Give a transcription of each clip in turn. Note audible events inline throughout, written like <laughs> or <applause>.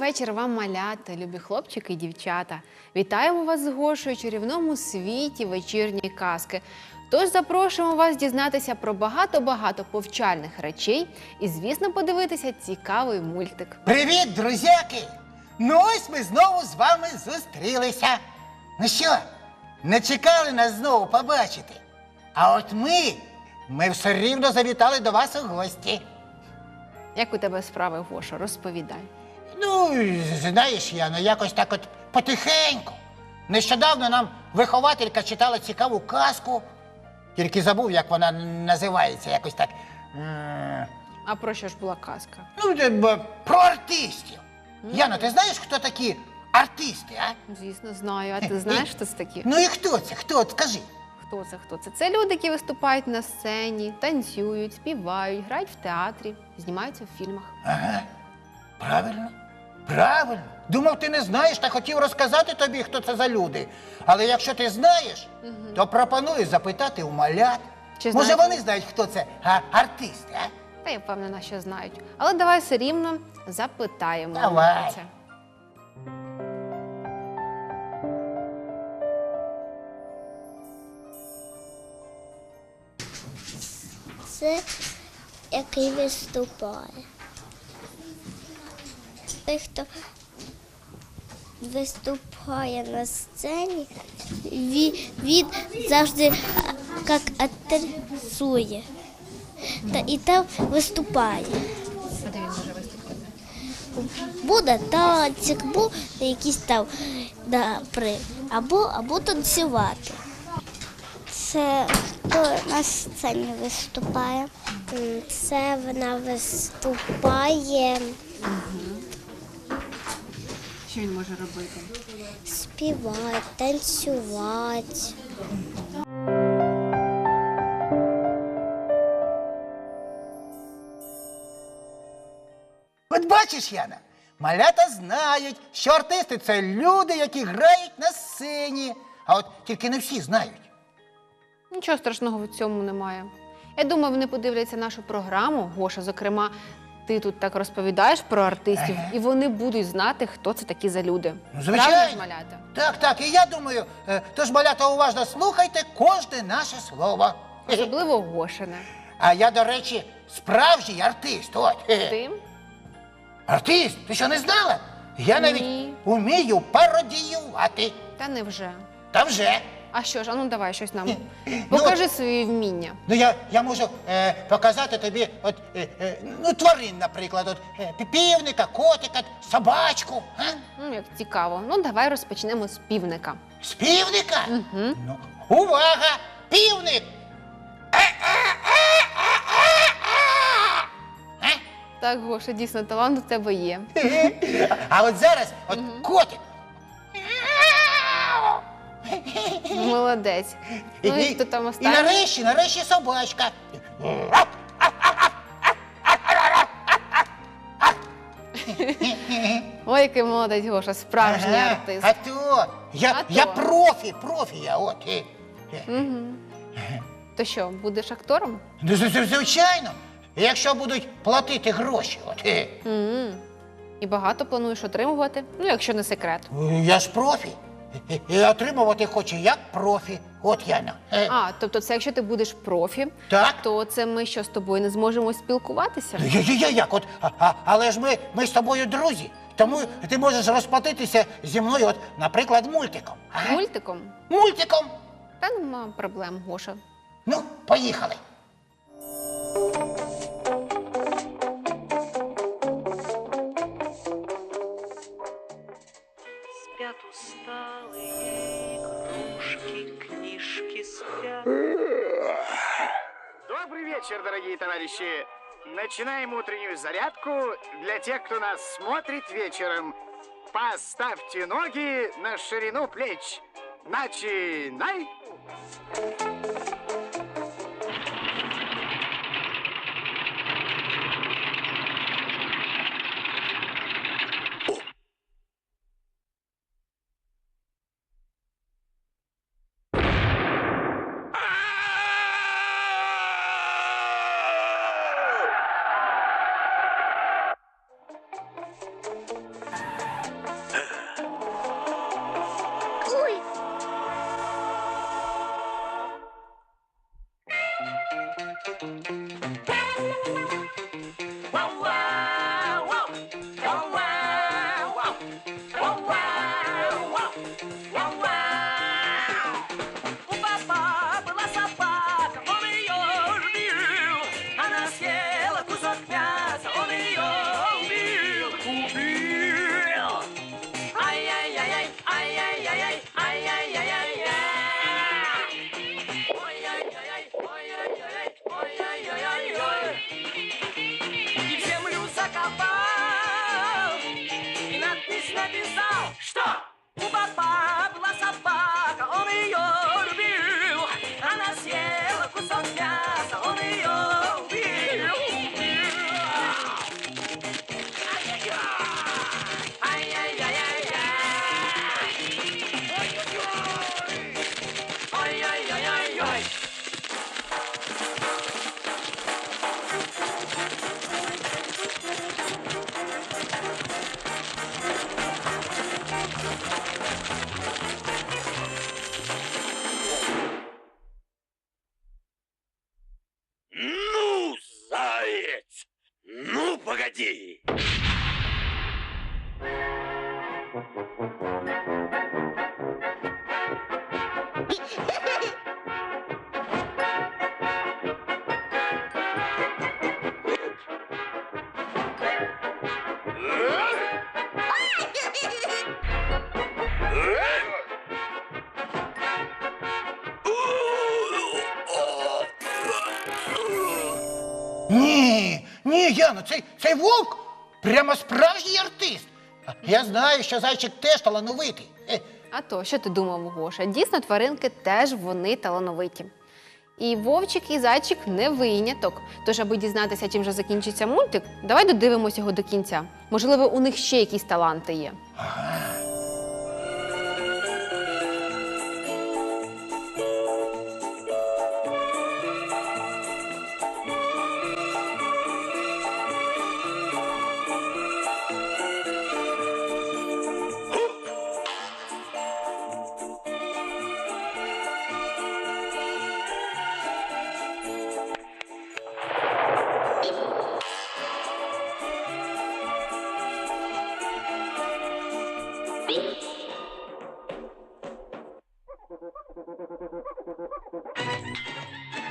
Вечір вам, малята, любі хлопчики і дівчата. Вітаємо вас з Гошою у чарівному світі вечірньої казки. Тож запрошуємо вас дізнатися про багато-багато повчальних речей і, звісно, подивитися цікавий мультик. Привіт, друзяки! Ну ось ми знову з вами зустрілися. Ну що, не чекали нас знову побачити? А от ми, ми все рівно завітали до вас у гості. Як у тебе справи, Гоша? Розповідай. Ну, знаєш, Яно, якось так от потихеньку. Нещодавно нам вихователька читала цікаву казку, тільки забув, як вона називається, якось так. М, А про що ж була казка? Ну, де б, про артистів. Яно, ти знаєш, хто такі артисти, а? Звісно, знаю. А ти знаєш, хто це такі? Ну і хто це? Хто? От Скажи. Хто це? Хто це? Це люди, які виступають на сцені, танцюють, співають, грають в театрі, знімаються в фільмах. Ага. Правильно. Правильно. Думав, ти не знаєш та хотів розказати тобі, хто це за люди. Але якщо ти знаєш, то пропоную запитати у малят. Чи Може, знають вони знають, хто це а, артисти, а? Та я впевнена, що знають. Але давай все рівно запитаємо. Давай. це. Це який виступає. Той, хто виступає на сцені, він, він завжди як атерсує. Та, і там виступає. А де він може виступити? Буде танцик, буде якийсь там да, або, або танцювати. Це хто на сцені виступає? Це вона виступає, Що він може робити? співати, танцювати. От бачиш, Яна, малята знають, що артисти це люди, які грають на сцені. А от тільки не всі знають. Нічого страшного в цьому немає. Я думаю, вони подивляться нашу програму. Гоша, зокрема, ти тут так розповідаєш про артистів, і вони будуть знати, хто це такі за люди. Ну, Правда ж, звичайно. малята? Так, так, і я думаю, е, тож малята уважно слухайте кожне наше слово. Особливо Гошине. А я, до речі, справжній артист. От. Ти? Артист, ти що не знала? Я навіть Ні. умію пародіювати. Та невже. Та вже. А що ж, а ну давай щось нам. Ну, Покажи свої вміння. Ну, я, я можу е, показати тобі от, е, е, ну, тварин, наприклад, от, е, півника, котика, собачку. А? Ну, як цікаво. Ну, давай розпочнемо з півника. З півника? Угу. Ну, увага! Півник! Так, Гоша, дійсно, талант у тебе є. <laughs> А от зараз от котик. Молодець. Ну і хто там І останній? нарешті, нарешті собачка. Ой, який молодець Гоша, справжній Ага, артист. А то, я, А я то. профі, профі я, от. е. То що, будеш актором? Ну, з- з- звичайно, якщо будуть платити гроші, от. е. І багато плануєш отримувати? Ну, якщо не секрет. Я ж профі. І- І отримувати хочу як профі. От Яна. Е. А, тобто, це якщо ти будеш профі, Так. то це ми що з тобою не зможемо спілкуватися? Ну, Я, я, я як? От, а, а, але ж ми, ми з тобою друзі. Тому ти можеш розплатитися зі мною, от, наприклад, мультиком. Ага. Мультиком? Мультиком. Та нема проблем, Гоша. Ну, поїхали. Товарищи! Начинаем утреннюю зарядку для тех, кто нас смотрит вечером. Поставьте ноги на ширину плеч. Начинай! написал, ні, цей, цей вовк прямо справжній артист. Я знаю, що зайчик теж талановитий. Е, А то, що ти думав, Гоша? Дійсно, тваринки теж вони талановиті. І вовчик, і зайчик не виняток. Тож, аби дізнатися, чим же закінчиться мультик, давай додивимося його до кінця. Можливо, у них ще якісь таланти є. Thank you.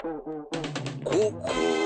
Ку-ку. О,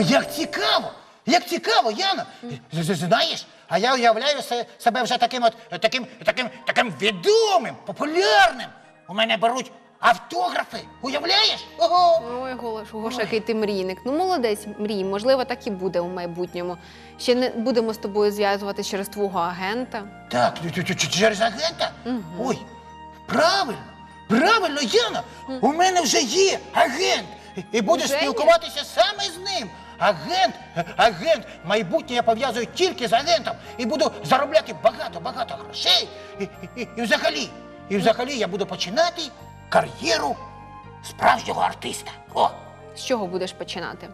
Як цікаво! Як цікаво, Яна! Знаєш, а я уявляю себе вже таким от таким, таким, таким відомим, популярним. У мене беруть автографи. Уявляєш? Ого! Ой, Голош, Гоша, який ти мрійник. Ну, молодець, мрій. Можливо, так і буде у майбутньому. Ще не будемо з тобою зв'язуватися через твого агента. Так, через агента? Ой, правильно, правильно, Яна. У мене вже є агент. І- І будеш спілкуватися саме з ним. Агент, агент, майбутнє я пов'язую тільки з агентом і буду заробляти багато-багато грошей. І, і, і взагалі, і взагалі я буду починати кар'єру справжнього артиста. О, З чого будеш починати?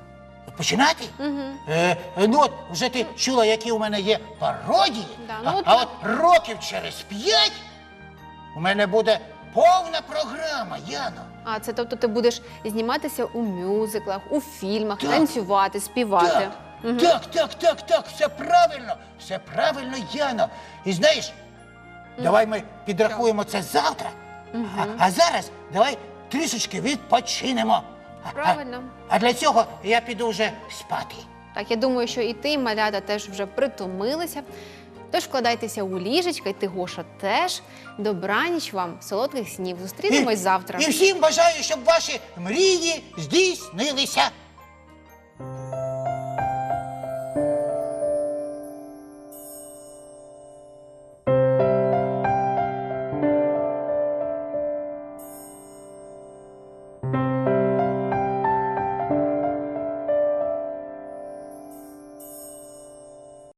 починати? Угу. Е, ну от вже ти чула, які у мене є пародії. Да, а, ну от а от років через п'ять у мене буде повна програма, Яно. А це тобто ти будеш зніматися у мюзиклах, у фільмах, Так. танцювати, співати. Так, так, так, так, так, все правильно, все правильно, Яно. І знаєш, давай ми підрахуємо це завтра. А, а зараз давай трішечки відпочинемо. А- а- Правильно. А, для цього я піду вже спати. Так, я думаю, що і ти, малята, теж вже притомилися. Тож вкладайтеся у ліжечка, і ти, Гоша, теж. Добраніч вам, солодких снів. Зустрінемось завтра. І всім бажаю, щоб ваші мрії здійснилися.